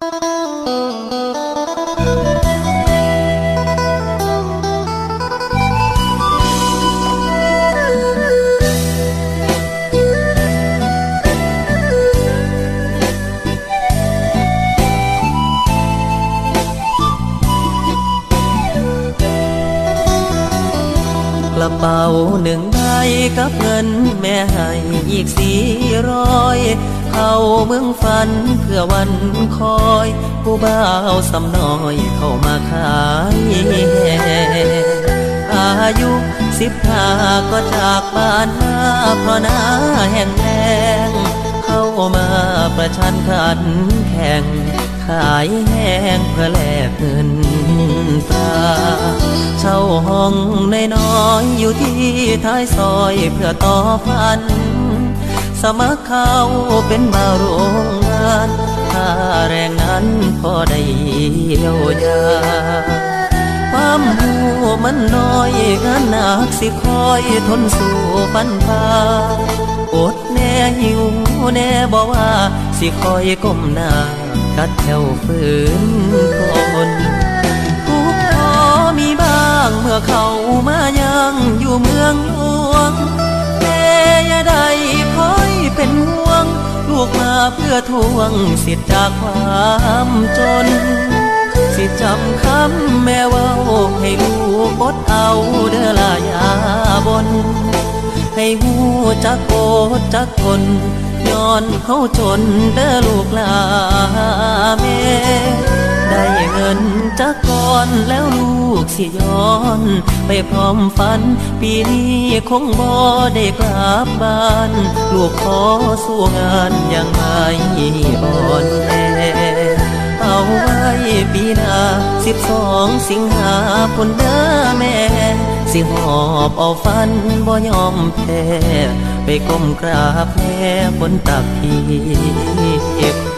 you กระเป๋าหนึ่งใบกับเงินแม่ให้อีกสี่ร้อยเข้าเมืองฝันเพื่อวันคอย ผู้บ่าวสำน้อยเข้ามาขายอายุสิบห้าก็จากบ้านมาเพราะหน้าแห้งแล้งเข้ามาประชันขันแข่งายแห้งเพื่อแลกเงินตราเช่าห้องในน้อยอยู่ที่ท้ายซอยเพื่อต่อพัน สมัครเข้าเป็นบาโรงงานค่าแรงนั้นพอได้เยียวยาความหูมันน้อยงานหนักสิคอยทนสู่ปัญหาอดแน่หิวแน่บอกว่าสิคอยก้มหน้า กัดแถวฝืนทนทุกข์พอมีบ้างเมื่อเขามายังอยู่เมืองหลวงแต่ย่าได้คอยเป็นห่วง ลูกมาเพื่อทวงสิทธิ์จากความจน สิจำคำแม่เว่าให้ลูกอดเอาเด้อลายาบน ให้หูจักโอดจักทน ย้อนเขาจนเด้อลูกลาแม่ได้เงินจากก่อนแล้วลูกสิย้อน ไปพร้อมฝัน ปีนี้คงบ่ได้กลับบ้าน ลูกขอสู้งานยังไม่อ่อนแอเอาไว้ปีหน้า สิบสองสิงหาพนเด้อแม่ สิหอบเอาฟันบ่ยอมแพ้ไปก้มกราบแม่บนตักพี่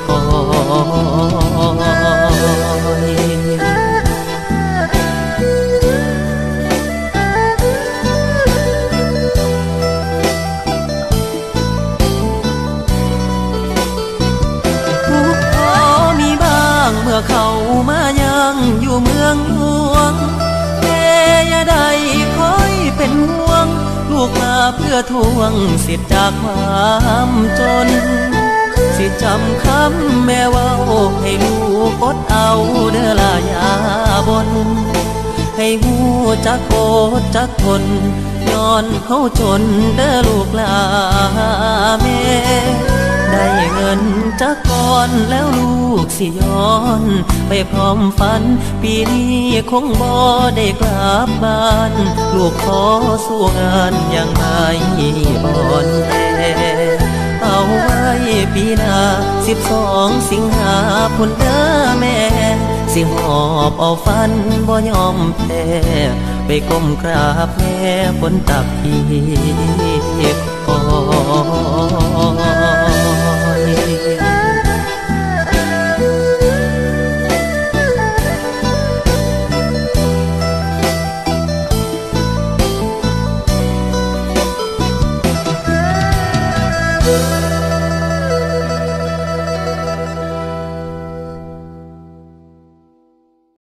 คอยทุกข์พอมีบางเมื่อเขามา อยู่เมืองหลวงแต่ยาได้คอยเป็นห่วง ลูกมาเพื่อทวงสิทธิ์จากความจน สิจำคำแม่ว่าให้ลูกอดเอาเด้อลายาบน ให้หูจักโอดจักทนย้อนเขาจนเด้อลูกลาแม่ ได้เงินจากก่อนแล้วลูกสิย้อน ไปพร้อมฝัน ปีนี้คงบ่ได้กลับบ้าน ลูกขอสู้งานยังไม่อ่อนแอเอาไว้ปีหน้าสิบสองสิงหาพุนเด้อแม่ สิหอบเอาฟันบ่ยอมแพ้ไปก้มกราบแม่บนตักพี่คอ love.